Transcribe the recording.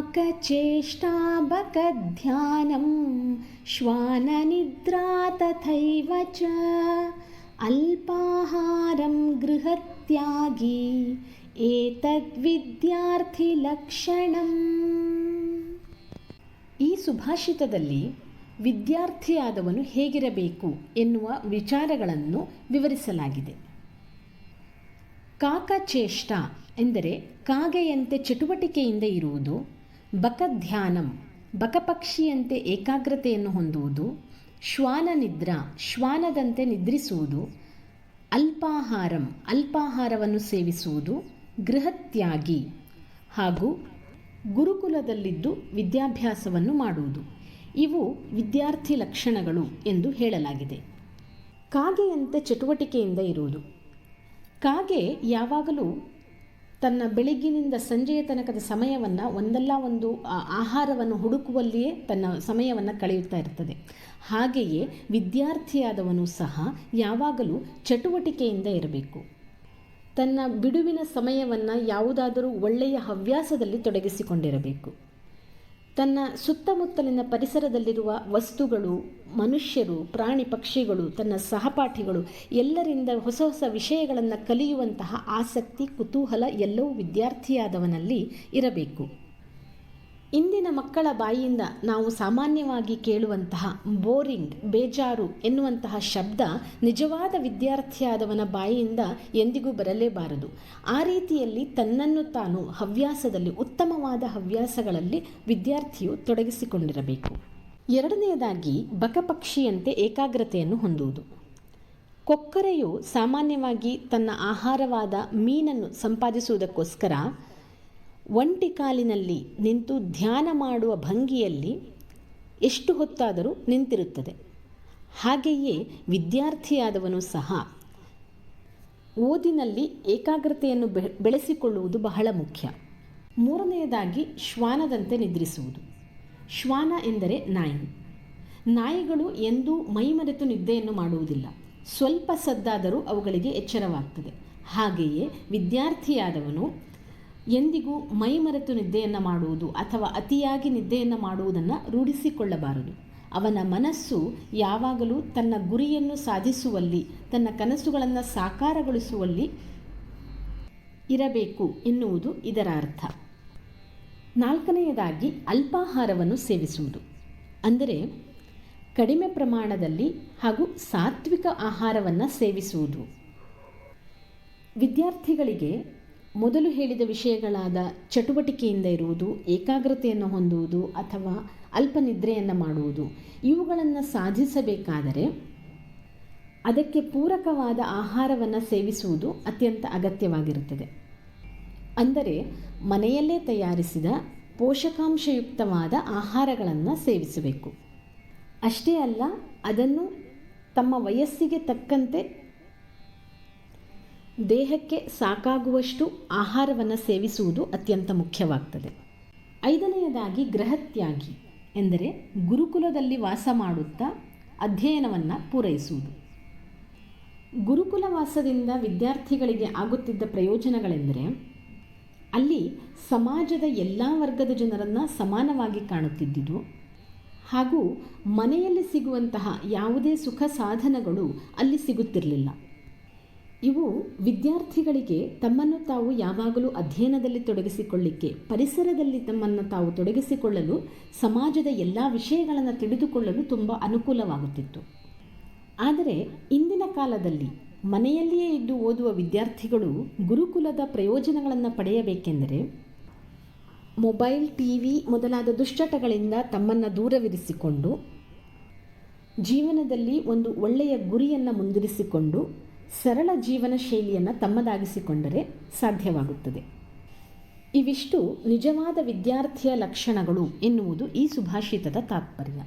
काकचेष्टाबकध्यानं श्वाननिद्रा तथैव च अल्पाहारं गृहत्यागी ಏತದ್ವಿದ್ಯಾರ್ಥಿಲಕ್ಷಣಂ ಈ ಸುಭಾಷಿತದಲ್ಲಿ ವಿದ್ಯಾರ್ಥಿಯಾದವನು ಹೇಗಿರಬೇಕು ಎನ್ನುವ ವಿಚಾರಗಳನ್ನು ವಿವರಿಸಲಾಗಿದೆ ಕಾಕಚೇಷ್ಟ ಎಂದರೆ ಕಾಗೆಯಂತೆ ಚಟುವಟಿಕೆಯಿಂದ ಇರುವುದು ಬಕಧ್ಯಾನಂ, ಬಕಪಕ್ಷಿಯಂತೆ ಏಕಾಗ್ರತೆಯನ್ನು ಹೊಂದುವುದು, ಶ್ವಾನ ನಿದ್ರಾ, ಶ್ವಾನದಂತೆ ನಿದ್ರಿಸುವುದು, ಅಲ್ಪಾಹಾರಂ, ಅಲ್ಪಾಹಾರವನ್ನು ಸೇವಿಸುವುದು, ಗೃಹತ್ಯಾಗಿ ಹಾಗೂ ಗುರುಕುಲದಲ್ಲಿದ್ದು ವಿದ್ಯಾಭ್ಯಾಸವನ್ನು ಮಾಡುವುದು. ಇವು ವಿದ್ಯಾರ್ಥಿ ಲಕ್ಷಣಗಳು ಎಂದು ಹೇಳಲಾಗಿದೆ. ಕಾಗೆಯಂತೆ ಚಟುವಟಿಕೆಯಿಂದ ಇರುವುದು. ಕಾಗೆ ಯಾವಾಗಲೂ ತನ್ನ ಬೆಳಗ್ಗಿನಿಂದ ಸಂಜೆಯ ತನಕದ ಸಮಯವನ್ನು ಒಂದಲ್ಲ ಒಂದು ಆಹಾರವನ್ನು ಹುಡುಕುವಲ್ಲಿಯೇ ತನ್ನ ಸಮಯವನ್ನು ಕಳೆಯುತ್ತಾ ಇರ್ತದೆ. ಹಾಗೆಯೇ ವಿದ್ಯಾರ್ಥಿಯಾದವನು ಸಹ ಯಾವಾಗಲೂ ಚಟುವಟಿಕೆಯಿಂದ ಇರಬೇಕು. ತನ್ನ ಬಿಡುವಿನ ಸಮಯವನ್ನು ಯಾವುದಾದರೂ ಒಳ್ಳೆಯ ಹವ್ಯಾಸದಲ್ಲಿ ತೊಡಗಿಸಿಕೊಂಡಿರಬೇಕು. ತನ್ನ ಸುತ್ತಮುತ್ತಲಿನ ಪರಿಸರದಲ್ಲಿರುವ ವಸ್ತುಗಳು, ಮನುಷ್ಯರು, ಪ್ರಾಣಿ ಪಕ್ಷಿಗಳು, ತನ್ನ ಸಹಪಾಠಿಗಳು, ಎಲ್ಲರಿಂದ ಹೊಸ ಹೊಸ ವಿಷಯಗಳನ್ನು ಕಲಿಯುವಂತಹ ಆಸಕ್ತಿ, ಕುತೂಹಲ ಎಲ್ಲವೂ ವಿದ್ಯಾರ್ಥಿಯಾದವನಲ್ಲಿ ಇರಬೇಕು. ಇಂದಿನ ಮಕ್ಕಳ ಬಾಯಿಯಿಂದ ನಾವು ಸಾಮಾನ್ಯವಾಗಿ ಕೇಳುವಂತಹ ಬೋರಿಂಗ್, ಬೇಜಾರು ಎನ್ನುವಂತಹ ಶಬ್ದ ನಿಜವಾದ ವಿದ್ಯಾರ್ಥಿಯಾದವನ ಬಾಯಿಯಿಂದ ಎಂದಿಗೂ ಬರಲೇಬಾರದು. ಆ ರೀತಿಯಲ್ಲಿ ತನ್ನನ್ನು ತಾನು ಹವ್ಯಾಸದಲ್ಲಿ, ಉತ್ತಮವಾದ ಹವ್ಯಾಸಗಳಲ್ಲಿ ವಿದ್ಯಾರ್ಥಿಯು ತೊಡಗಿಸಿಕೊಂಡಿರಬೇಕು. ಎರಡನೆಯದಾಗಿ ಬಕಪಕ್ಷಿಯಂತೆ ಏಕಾಗ್ರತೆಯನ್ನು ಹೊಂದುವುದು. ಕೊಕ್ಕರೆಯು ಸಾಮಾನ್ಯವಾಗಿ ತನ್ನ ಆಹಾರವಾದ ಮೀನನ್ನು ಸಂಪಾದಿಸುವುದಕ್ಕೋಸ್ಕರ ಒಂಟಿ ಕಾಲಿನಲ್ಲಿ ನಿಂತು ಧ್ಯಾನ ಮಾಡುವ ಭಂಗಿಯಲ್ಲಿ ಎಷ್ಟು ಹೊತ್ತಾದರೂ ನಿಂತಿರುತ್ತದೆ. ಹಾಗೆಯೇ ವಿದ್ಯಾರ್ಥಿಯಾದವನು ಸಹ ಓದಿನಲ್ಲಿ ಏಕಾಗ್ರತೆಯನ್ನು ಬೆಳೆಸಿಕೊಳ್ಳುವುದು ಬಹಳ ಮುಖ್ಯ. ಮೂರನೆಯದಾಗಿ ಶ್ವಾನದಂತೆ ನಿದ್ರಿಸುವುದು. ಶ್ವಾನ ಎಂದರೆ ನಾಯಿ. ನಾಯಿಗಳು ಎಂದೂ ಮೈಮರೆತು ನಿದ್ದೆಯನ್ನು ಮಾಡುವುದಿಲ್ಲ. ಸ್ವಲ್ಪ ಸದ್ದಾದರೂ ಅವುಗಳಿಗೆ ಎಚ್ಚರವಾಗ್ತದೆ. ಹಾಗೆಯೇ ವಿದ್ಯಾರ್ಥಿಯಾದವನು ಎಂದಿಗೂ ಮೈಮರೆತು ನಿದ್ದೆಯನ್ನು ಮಾಡುವುದು ಅಥವಾ ಅತಿಯಾಗಿ ನಿದ್ದೆಯನ್ನು ಮಾಡುವುದನ್ನು ರೂಢಿಸಿಕೊಳ್ಳಬಾರದು. ಅವನ ಮನಸ್ಸು ಯಾವಾಗಲೂ ತನ್ನ ಗುರಿಯನ್ನು ಸಾಧಿಸುವಲ್ಲಿ, ತನ್ನ ಕನಸುಗಳನ್ನು ಸಾಕಾರಗೊಳಿಸುವಲ್ಲಿ ಇರಬೇಕು ಎನ್ನುವುದು ಇದರ ಅರ್ಥ. ನಾಲ್ಕನೆಯದಾಗಿ ಅಲ್ಪಾಹಾರವನ್ನು ಸೇವಿಸುವುದು. ಅಂದರೆ ಕಡಿಮೆ ಪ್ರಮಾಣದಲ್ಲಿ ಹಾಗೂ ಸಾತ್ವಿಕ ಆಹಾರವನ್ನು ಸೇವಿಸುವುದು. ವಿದ್ಯಾರ್ಥಿಗಳಿಗೆ ಮೊದಲು ಹೇಳಿದ ವಿಷಯಗಳಾದ ಚಟುವಟಿಕೆಯಿಂದ ಇರುವುದು, ಏಕಾಗ್ರತೆಯನ್ನು ಹೊಂದುವುದು ಅಥವಾ ಅಲ್ಪ ನಿದ್ರೆಯನ್ನು ಮಾಡುವುದು, ಇವುಗಳನ್ನು ಸಾಧಿಸಬೇಕಾದರೆ ಅದಕ್ಕೆ ಪೂರಕವಾದ ಆಹಾರವನ್ನು ಸೇವಿಸುವುದು ಅತ್ಯಂತ ಅಗತ್ಯವಾಗಿರುತ್ತದೆ. ಅಂದರೆ ಮನೆಯಲ್ಲೇ ತಯಾರಿಸಿದ ಪೋಷಕಾಂಶಯುಕ್ತವಾದ ಆಹಾರಗಳನ್ನು ಸೇವಿಸಬೇಕು. ಅಷ್ಟೇ ಅಲ್ಲ, ಅದನ್ನು ತಮ್ಮ ವಯಸ್ಸಿಗೆ ತಕ್ಕಂತೆ ದೇಹಕ್ಕೆ ಸಾಕಾಗುವಷ್ಟು ಆಹಾರವನ್ನು ಸೇವಿಸುವುದು ಅತ್ಯಂತ ಮುಖ್ಯವಾಗ್ತದೆ. ಐದನೆಯದಾಗಿ ಗೃಹತ್ಯಾಗಿ, ಎಂದರೆ ಗುರುಕುಲದಲ್ಲಿ ವಾಸ ಮಾಡುತ್ತಾ ಅಧ್ಯಯನವನ್ನು ಪೂರೈಸುವುದು. ಗುರುಕುಲ ವಾಸದಿಂದ ವಿದ್ಯಾರ್ಥಿಗಳಿಗೆ ಆಗುತ್ತಿದ್ದ ಪ್ರಯೋಜನಗಳೆಂದರೆ, ಅಲ್ಲಿ ಸಮಾಜದ ಎಲ್ಲ ವರ್ಗದ ಜನರನ್ನು ಸಮಾನವಾಗಿ ಕಾಣುತ್ತಿದ್ದುದು, ಹಾಗೂ ಮನೆಯಲ್ಲಿ ಸಿಗುವಂತಹ ಯಾವುದೇ ಸುಖ ಸಾಧನಗಳು ಅಲ್ಲಿ ಸಿಗುತ್ತಿರಲಿಲ್ಲ. ಇವು ವಿದ್ಯಾರ್ಥಿಗಳಿಗೆ ತಮ್ಮನ್ನು ತಾವು ಯಾವಾಗಲೂ ಅಧ್ಯಯನದಲ್ಲಿ ತೊಡಗಿಸಿಕೊಳ್ಳಿಕ್ಕೆ, ಪರಿಸರದಲ್ಲಿ ತಮ್ಮನ್ನು ತಾವು ತೊಡಗಿಸಿಕೊಳ್ಳಲು, ಸಮಾಜದ ಎಲ್ಲ ವಿಷಯಗಳನ್ನು ತಿಳಿದುಕೊಳ್ಳಲು ತುಂಬ ಅನುಕೂಲವಾಗುತ್ತಿತ್ತು. ಆದರೆ ಇಂದಿನ ಕಾಲದಲ್ಲಿ ಮನೆಯಲ್ಲಿಯೇ ಇದ್ದು ಓದುವ ವಿದ್ಯಾರ್ಥಿಗಳು ಗುರುಕುಲದ ಪ್ರಯೋಜನಗಳನ್ನು ಪಡೆಯಬೇಕೆಂದರೆ, ಮೊಬೈಲ್ ಟಿ ವಿ ಮೊದಲಾದ ದುಶ್ಚಟಗಳಿಂದ ತಮ್ಮನ್ನು ದೂರವಿರಿಸಿಕೊಂಡು, ಜೀವನದಲ್ಲಿ ಒಂದು ಒಳ್ಳೆಯ ಗುರಿಯನ್ನು ಮುಂದಿರಿಸಿಕೊಂಡು ಸರಳ ಜೀವನ ಶೈಲಿಯನ್ನು ತಮ್ಮದಾಗಿಸಿಕೊಂಡರೆ ಸಾಧ್ಯವಾಗುತ್ತದೆ. ಇವಿಷ್ಟು ನಿಜವಾದ ವಿದ್ಯಾರ್ಥಿಯ ಲಕ್ಷಣಗಳು ಎನ್ನುವುದು ಈ ಸುಭಾಷಿತದ ತಾತ್ಪರ್ಯ.